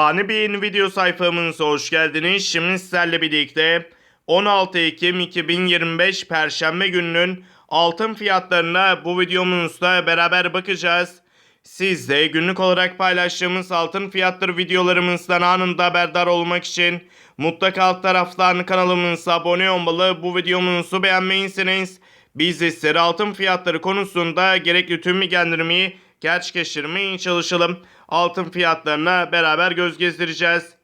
Yeni bir video sayfamıza hoş geldiniz. Şimdi sizlerle birlikte 16 Ekim 2025 Perşembe gününün altın fiyatlarına bu videomuzda beraber bakacağız. Siz de günlük olarak paylaştığımız altın fiyatları videolarımızdan anında haberdar olmak için mutlaka alt taraftan kanalımıza abone olmalı. Bu videomuzu beğenmeyinseniz biz sizlere altın fiyatları konusunda gerekli tüm bilgilendirmeyi gerçekleştirmeye çalışalım. Altın fiyatlarına beraber göz gezdireceğiz.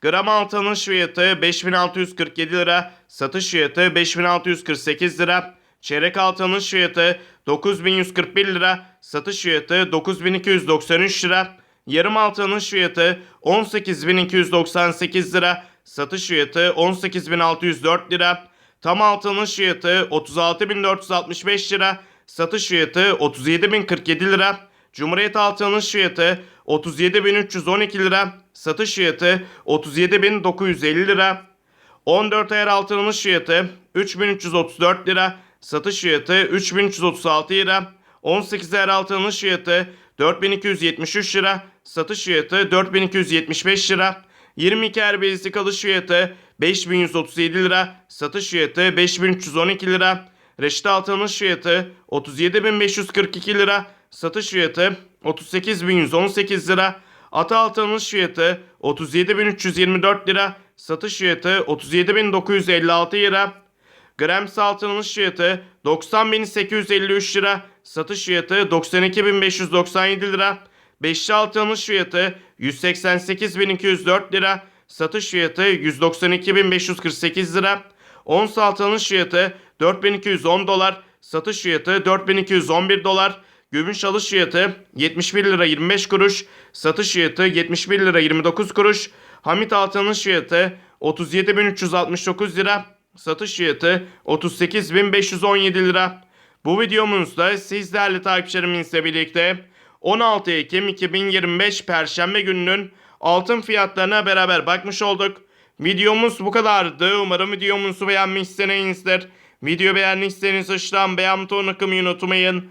Gram altının fiyatı 5647 lira, satış fiyatı 5648 lira. Çeyrek altının fiyatı 9141 lira, satış fiyatı 9293 lira. Yarım altının fiyatı 18298 lira, satış fiyatı 18604 lira. Tam altının fiyatı 36465 lira, satış fiyatı 37047 lira. Cumhuriyet altının fiyatı 37.312 lira, satış fiyatı 37.950 lira. 14 ayar altının fiyatı 3334 lira, satış fiyatı 3336 lira. 18 ayar altının fiyatı 4273 lira, satış fiyatı 4275 lira. 22 ayar basic alış fiyatı 5137 lira, satış fiyatı 5312 lira. Reşit altının fiyatı 37542 lira, satış fiyatı 38118 lira. Ata altının fiyatı 37324 lira, satış fiyatı 37956 lira. Grams altının fiyatı 90853 lira, satış fiyatı 92597 lira. Beşli altının fiyatı 188204 lira, satış fiyatı 192548 lira. Ons altının fiyatı 4210 dolar, satış fiyatı 4211 dolar. Gümüş alış fiyatı 71 lira 25 kuruş, satış fiyatı 71 lira 29 kuruş. Hamit altının fiyatı 37.369 lira, satış fiyatı 38.517 lira. Bu videomuzda siz değerli takipçilerimizle birlikte 16 Ekim 2025 Perşembe gününün altın fiyatlarına beraber bakmış olduk. Videomuz bu kadardı. Umarım videomuzu beğenmişsinizdir. Video beğendiyseniz aşağıdan beğen butonuna tıklamayı unutmayın.